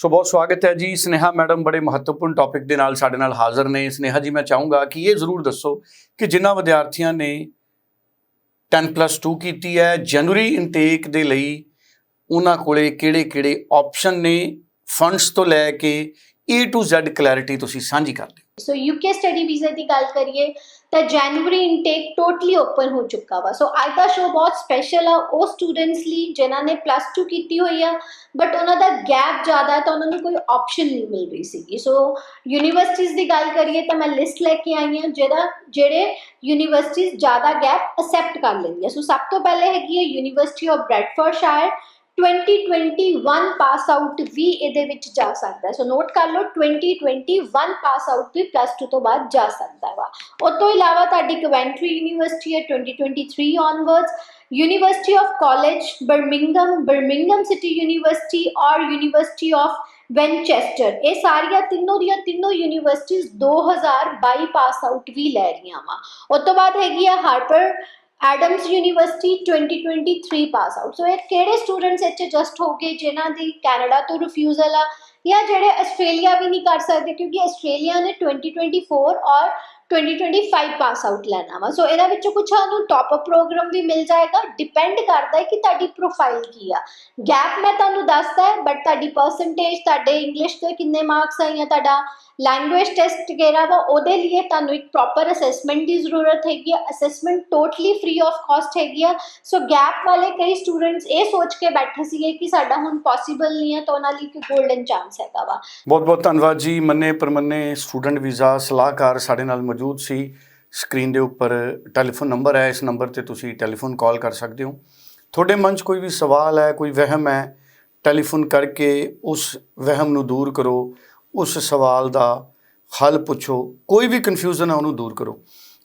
ਸੋ ਬਹੁਤ ਸਵਾਗਤ ਹੈ ਜੀ। ਸਨੇਹਾ ਮੈਡਮ ਬੜੇ ਮਹੱਤਵਪੂਰਨ ਟੌਪਿਕ ਦੇ ਨਾਲ ਸਾਡੇ ਨਾਲ ਹਾਜ਼ਰ ਨੇ। ਸਨੇਹਾ ਜੀ, ਮੈਂ ਚਾਹੂੰਗਾ ਕਿ ਇਹ ਜ਼ਰੂਰ ਦੱਸੋ ਕਿ ਜਿਨ੍ਹਾਂ ਵਿਦਿਆਰਥੀਆਂ ਨੇ 10+2 ਕੀਤੀ ਹੈ, ਜਨਵਰੀ ਇਨਟੇਕ ਦੇ ਲਈ ਉਹਨਾਂ ਕੋਲੇ ਕਿਹੜੇ-ਕਿਹੜੇ ਆਪਸ਼ਨ ਨੇ ਫੰਡਸ ਤੋਂ ਲੈ ਕੇ A to Z ਕਲੈਰਿਟੀ ਤੁਸੀਂ ਸਾਂਝੀ ਕਰ ਦਿਓ। ਸੋ ਯੂਕੇ ਸਟੱਡੀ ਵੀਜ਼ਾ ਦੀ ਗੱਲ ਕਰੀਏ, ਤਾਂ ਜਨਵਰੀ ਇਨਟੇਕ ਟੋਟਲੀ ਓਪਨ ਹੋ ਚੁੱਕਾ ਵਾ। ਸੋ ਅੱਜ ਦਾ ਸ਼ੋਅ ਬਹੁਤ ਸਪੈਸ਼ਲ ਆ। ਉਹ ਸਟੂਡੈਂਟਸ ਲਈ ਜਿਨ੍ਹਾਂ ਨੇ ਪਲੱਸ 2 ਕੀਤੀ ਹੋਈ ਆ ਬਟ ਉਹਨਾਂ ਦਾ ਗੈਪ ਜ਼ਿਆਦਾ ਹੈ ਤਾਂ ਉਹਨਾਂ ਨੂੰ ਕੋਈ ਆਪਸ਼ਨ ਨਹੀਂ ਮਿਲ ਰਹੀ ਸੀਗੀ। ਸੋ ਯੂਨੀਵਰਸਿਟੀਜ਼ ਦੀ ਗੱਲ ਕਰੀਏ ਤਾਂ ਮੈਂ ਲਿਸਟ ਲੈ ਕੇ ਆਈ ਹਾਂ ਜਿਹੜਾ ਜਿਹੜੇ ਯੂਨੀਵਰਸਿਟੀਜ਼ ਜ਼ਿਆਦਾ ਗੈਪ ਅਸੈਪਟ ਕਰ ਲੈਂਦੀਆਂ। ਸੋ ਸਭ ਤੋਂ ਪਹਿਲੇ ਹੈਗੀ ਹੈ university of Bedfordshire 2021 pass out ਵੀ ਇਹਦੇ ਵਿੱਚ ਜਾ ਸਕਦਾ ਸੋ ਨੋਟ ਕਰ ਲਓ 2021 ਪਾਸ ਆਊਟ ਵੀ ਪਲੱਸ 2 ਤੋਂ ਬਾਅਦ ਜਾ ਸਕਦਾ ਵਾ। ਉਸ ਤੋਂ ਇਲਾਵਾ ਤੁਹਾਡੀ ਕਵੈਂਟਰੀ ਯੂਨੀਵਰਸਿਟੀ ਹੈ 2023 onwards university of college Birmingham Birmingham city university ਔਰ ਯੂਨੀਵਰਸਿਟੀ ਆਫ ਵੈਨਚੈਸਟਰ ਇਹ ਸਾਰੀਆਂ ਤਿੰਨੋਂ ਦੀਆਂ ਤਿੰਨੋਂ ਯੂਨੀਵਰਸਿਟੀਜ਼ 2022 ਪਾਸ ਆਊਟ ਵੀ ਲੈ ਰਹੀਆਂ ਵਾ। ਉਸ ਤੋਂ ਬਾਅਦ ਹੈਗੀ ਆ Harper Adams University 2023 pass out so ਇਹ ਕਿਹੜੇ ਸਟੂਡੈਂਟਸ ਇੱਥੇ ਜਸਟ ਹੋ ਗਏ ਜਿਨ੍ਹਾਂ ਦੀ ਕੈਨੇਡਾ ਤੋਂ ਰਿਫਿਊਜ਼ਲ ਆ? ਜਾਂ ਜਿਹੜੇ ਆਸਟ੍ਰੇਲੀਆ ਵੀ ਨਹੀਂ ਕਰ ਸਕਦੇ, ਕਿਉਂਕਿ ਆਸਟ੍ਰੇਲੀਆ ਨੇ 2024 ਔਰ 2025 ਪਾਸ ਆਊਟ ਲੈਣਾ ਵਾ। ਸੋ ਇਹਦਾ ਵਿੱਚੋਂ ਕੁਝ ਸਾਨੂੰ ਟਾਪ ਅਪ ਪ੍ਰੋਗਰਾਮ ਵੀ ਮਿਲ ਜਾਏਗਾ। ਡਿਪੈਂਡ ਕਰਦਾ ਹੈ ਕਿ ਤੁਹਾਡੀ ਪ੍ਰੋਫਾਈਲ ਕੀ ਆ। ਗੈਪ ਮੈਂ ਤੁਹਾਨੂੰ ਦੱਸਦਾ ਹੈ ਬਟ ਤੁਹਾਡੀ ਪਰਸੈਂਟੇਜ ਤੁਹਾਡੇ ਇੰਗਲਿਸ਼ ਦੇ ਕਿੰਨੇ ਮਾਰਕਸ ਆ ਜਾਂ ਤੁਹਾਡਾ ਲੈਂਗੁਏਜ ਟੈਸਟ ਵਗੈਰਾ ਵਾ ਉਹਦੇ ਲਈ ਤੁਹਾਨੂੰ ਇੱਕ ਪ੍ਰੋਪਰ ਅਸੈਸਮੈਂਟ ਦੀ ਜ਼ਰੂਰਤ ਹੈਗੀ ਆ। Assessment totally free of cost ਹੈਗੀ ਆ। ਸੋ ਗੈਪ ਵਾਲੇ ਕਈ ਸਟੂਡੈਂਟਸ ਇਹ ਸੋਚ ਕੇ ਬੈਠੇ ਸੀਗੇ ਕਿ ਸਾਡਾ ਹੁਣ ਪੋਸੀਬਲ ਨਹੀਂ ਹੈ ਤਾਂ ਉਹਨਾਂ ਲਈ ਇੱਕ 골ਡਨ ਚਾਂਸ ਹੈਗਾ ਵਾ। ਬਹੁਤ-ਬਹੁਤ ਧੰਨਵਾਦ ਜੀ। ਮੰਨੇ ਪਰਮੰਨੇ ਸਟੂਡੈਂਟ ਵੀਜ਼ਾ ਸਲਾਹਕਾਰ ਸਾਡੇ ਨਾਲ ਮੌਜੂਦ ਸੀ। ਸਕਰੀਨ ਦੇ ਉੱਪਰ ਟੈਲੀਫੋਨ ਨੰਬਰ ਹੈ। ਇਸ ਨੰਬਰ ਤੇ ਤੁਸੀਂ ਟੈਲੀਫੋਨ ਕਾਲ ਕਰ ਸਕਦੇ ਹੋ। ਤੁਹਾਡੇ ਮਨ 'ਚ ਕੋਈ ਵੀ ਸਵਾਲ ਹੈ, ਕੋਈ ਵਹਿਮ ਹੈ ਟੈਲੀਫੋਨ ਕਰਕੇ ਉਸ ਵਹਿਮ ਨੂੰ ਦੂਰ ਕਰੋ। ਉਸ ਸਵਾਲ ਦਾ ਹੱਲ ਪੁੱਛੋ, ਕੋਈ ਵੀ ਕਨਫਿਊਜ਼ਨ ਹੈ, ਉਹਨੂੰ ਦੂਰ ਕਰੋ।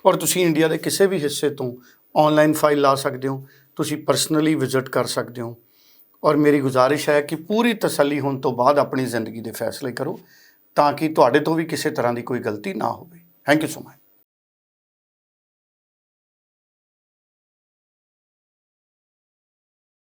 ਔਰ ਤੁਸੀਂ ਇੰਡੀਆ ਦੇ ਕਿਸੇ ਵੀ ਹਿੱਸੇ ਤੋਂ ਆਨਲਾਈਨ ਫਾਈਲ ਲਾ ਸਕਦੇ ਹੋ, ਤੁਸੀਂ ਪਰਸਨਲੀ ਵਿਜ਼ਿਟ ਕਰ ਸਕਦੇ ਹੋ। ਔਰ ਮੇਰੀ ਗੁਜ਼ਾਰਿਸ਼ ਹੈ ਕਿ ਪੂਰੀ ਤਸੱਲੀ ਹੋਣ ਤੋਂ ਬਾਅਦ ਆਪਣੀ ਜ਼ਿੰਦਗੀ ਦੇ ਫੈਸਲੇ ਕਰੋ, ਤਾਂ ਕਿ ਤੁਹਾਡੇ ਤੋਂ ਵੀ ਕਿਸੇ ਤਰ੍ਹਾਂ ਦੀ ਕੋਈ ਗਲਤੀ ਨਾ ਹੋਵੇ। Thank you so much